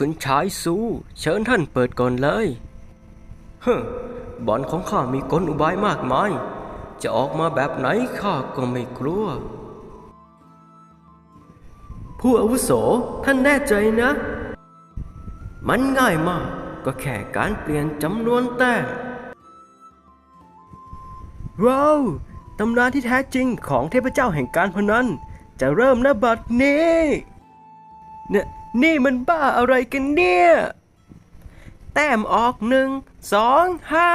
คุณชายซู เชิญท่านเปิดก่อนเลยเฮ้บอลของข้ามีกลอุบายมากมาย จะออกมาแบบไหนข้าก็ไม่กลัว ผู้อาวุโสท่านแน่ใจนะ มันง่ายมากก็แค่การเปลี่ยนจำนวนแต้มว้าวตำนานที่แท้จริงของเทพเจ้าแห่งการพนันจะเริ่มนบัดนี้เนี่ย นี่มันบ้าอะไรกันเนี่ย แต้มออกหนึ่งสองห้า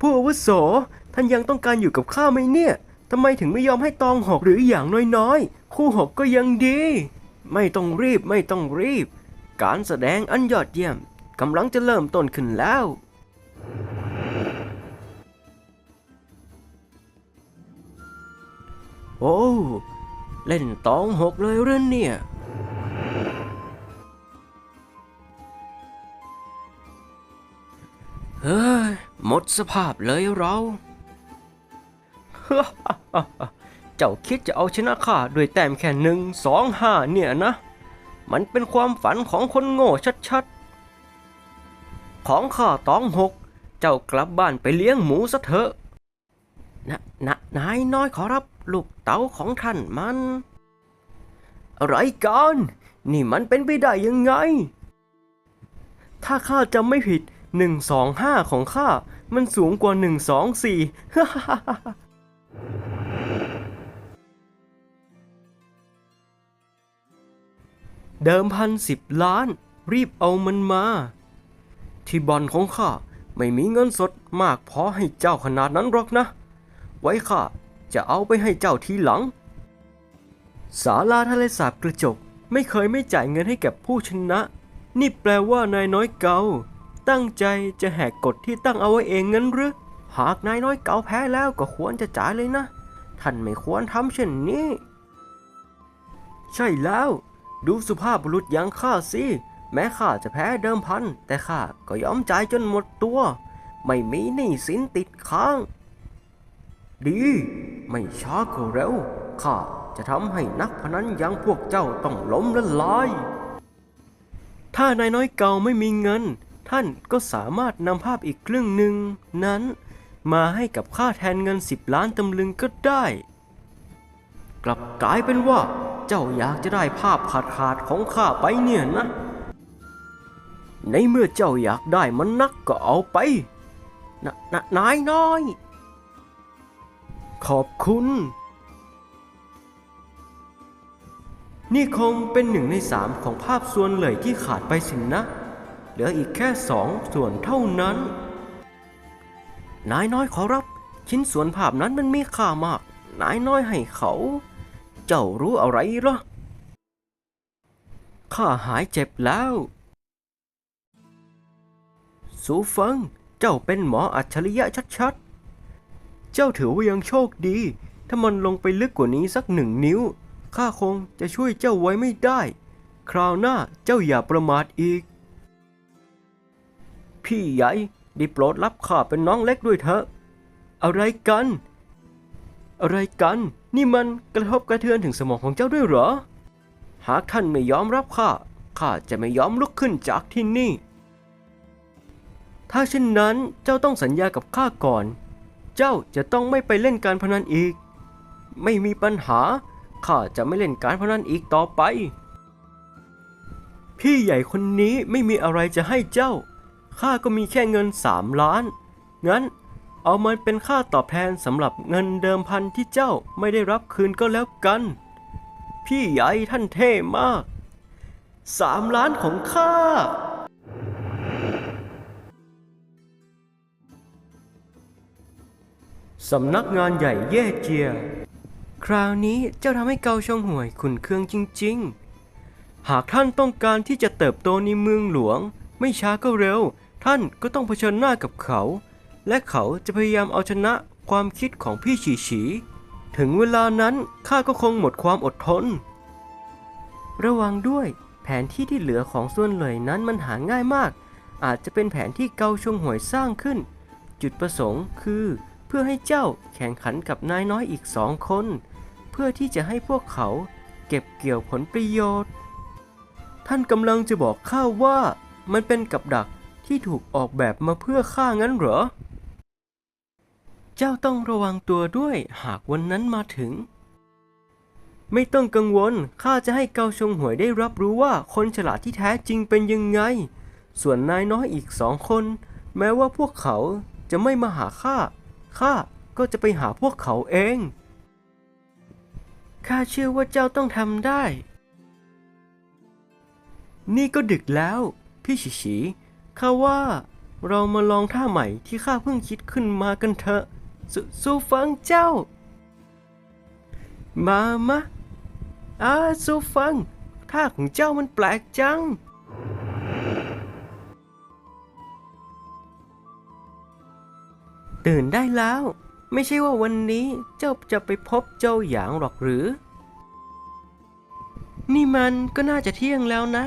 ผู้อาวุโส ท่านยังต้องการอยู่กับข้าไหมเนี่ยทำไมถึงไม่ยอมให้ตองหกหรืออย่างน้อยๆ คู่หกก็ยังดี ไม่ต้องรีบไม่ต้องรีบ การแสดงอันยอดเยี่ยมกำลังจะเริ่มต้นขึ้นแล้ว โอ้ เล่นตองหกเลยเรื่อเนี่ย สภาพเลยเราเจ้าคิดจะเอาชนะข้าด้วยแต้มแค่หนึ่งสองห้าเนี่ยนะ มันเป็นความฝันของคนโง่ชัดๆ ของข้าตองหก เจ้ากลับบ้านไปเลี้ยงหมูซะเถอะนะนะนายน้อยขอรับลูกเต๋าของท่านมัน อะไรกัน นี่มันเป็นไปได้ยังไง ถ้าข้าจำไม่ผิดหนึ่งสองห้าของข้า มันสูงกว่าหนึ่งสองสี่เดิมพันสิบล้าน รีบเอามันมา ที่บอลของข้าไม่มีเงินสดมากพอให้เจ้าขนาดนั้นหรอกนะ ไว้ข้าจะเอาไปให้เจ้าทีหลัง สาลาทะเลสาบกระจกไม่เคยไม่จ่ายเงินให้แก่ผู้ชนะ นี่แปลว่านายน้อยเกา ตั้งใจจะแหกกฎที่ตั้งเอาไว้เองงั้นหรือ หากนายน้อยเกาแพ้แล้วก็ควรจะจ่ายเลยนะ ท่านไม่ควรทำเช่นนี้ ใช่แล้ว ดูสุภาพบุรุษอย่างข้าสิ แม้ข้าจะแพ้เดิมพัน แต่ข้าก็ยอมจ่ายจนหมดตัว ไม่มีหนี้สินติดค้าง ดี ไม่ช้าก็เร็ว ข้าจะทำให้นักพนันอย่างพวกเจ้าต้องล้มละลาย ถ้านายน้อยเก่าไม่มีเงิน ท่านก็สามารถนำภาพอีกครึ่งหนึ่งนั้น มาให้กับค่าแทนเงินสิบล้านตำลึงก็ได้ กลับกลายเป็นว่า เจ้าอยากจะได้ภาพขาดขาดของข้าไปเนี่ยนะ ในเมื่อเจ้าอยากได้มันนักก็เอาไปนนนายน้อย ขอบคุณ นี่คงเป็นหนึ่งในสามของภาพส่วนเลยที่ขาดไปสินนะ เหลืออีกแค่สองส่วนเท่านั้น นายน้อยขอรับ ชิ้นส่วนภาพนั้นมันมีค่ามาก นายน้อยให้เขา เจ้ารู้อะไรหรอข้าหายเจ็บแล้ว สูเฟิง เจ้าเป็นหมออัจฉริยะชัดๆ เจ้าถือว่ายังโชคดี ถ้ามันลงไปลึกกว่านี้สักหนึ่งนิ้ว ข้าคงจะช่วยเจ้าไว้ไม่ได้ คราวหน้าเจ้าอย่าประมาทอีก พี่ใหญ่ได้โปรดรับข้าเป็นน้องเล็กด้วยเถอะ อะไรกัน อะไรกัน นี่มันกระทบกระเทือนถึงสมองของเจ้าด้วยเหรอ หากท่านไม่ยอมรับข้า ข้าจะไม่ยอมลุกขึ้นจากที่นี่ ถ้าเช่นนั้นเจ้าต้องสัญญากับข้าก่อน เจ้าจะต้องไม่ไปเล่นการพนันอีก ไม่มีปัญหา ข้าจะไม่เล่นการพนันอีกต่อไป พี่ใหญ่คนนี้ไม่มีอะไรจะให้เจ้า ข้าก็มีแค่เงินสามล้าน งั้น เอามันเป็นค่าตอบแทนสำหรับเงินเดิมพันที่เจ้าไม่ได้รับคืนก็แล้วกัน พี่ใหญ่ท่านเท่มากสามล้านของข้าสำนักงานใหญ่เย่เจีย คราวนี้เจ้าทำให้เกาชงห่วยขุนเคืองจริง ๆ หากท่านต้องการที่จะเติบโตในเมืองหลวง ไม่ช้าก็เร็ว ท่านก็ต้องเผชิญหน้ากับเขา และเขาจะพยายามเอาชนะความคิดของพี่ฉีฉี ถึงเวลานั้นข้าก็คงหมดความอดทน ระวังด้วย แผนที่ที่เหลือของส่วนเหลยนั้นมันหาง่ายมาก อาจจะเป็นแผนที่เกาชงหวยสร้างขึ้น จุดประสงค์คือ เพื่อให้เจ้าแข่งขันกับนายน้อยอีกสองคน เพื่อที่จะให้พวกเขาเก็บเกี่ยวผลประโยชน์ ท่านกำลังจะบอกข้าว่ามันเป็นกับดัก ที่ถูกออกแบบมาเพื่อข้างั้นเหรอ เจ้าต้องระวังตัวด้วยหากวันนั้นมาถึง ไม่ต้องกังวล ข้าจะให้เกาชงหวยได้รับรู้ว่าคนฉลาดที่แท้จริงเป็นยังไง ส่วนนายน้อยอีกสองคน แม้ว่าพวกเขาจะไม่มาหาข้า ข้าก็จะไปหาพวกเขาเอง ข้าเชื่อว่าเจ้าต้องทำได้ นี่ก็ดึกแล้ว พี่ฉิฉี ข้าว่าเรามาลองท่าใหม่ที่ข้าเพิ่งคิดขึ้นมากันเถอะสสู้ฟังเจ้า มามะอาสู้ฟังท่าของเจ้ามันแปลกจัง ตื่นได้แล้ว ไม่ใช่ว่าวันนี้เจ้าจะไปพบเจ้าหยางหรอกหรือ นี่มันก็น่าจะเที่ยงแล้วนะ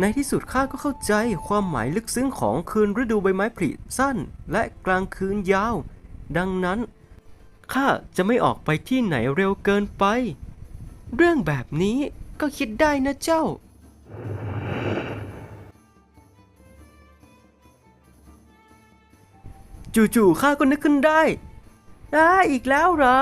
ในที่สุดข้าก็เข้าใจความหมายลึกซึ้งของคืนฤดูใบไม้ผลิสั้น และกลางคืนยาว ดังนั้นข้าจะไม่ออกไปที่ไหนเร็วเกินไป เรื่องแบบนี้ก็คิดได้นะเจ้า จู่ๆข้าก็นึกขึ้นได้อ้าอีกแล้วเหรอ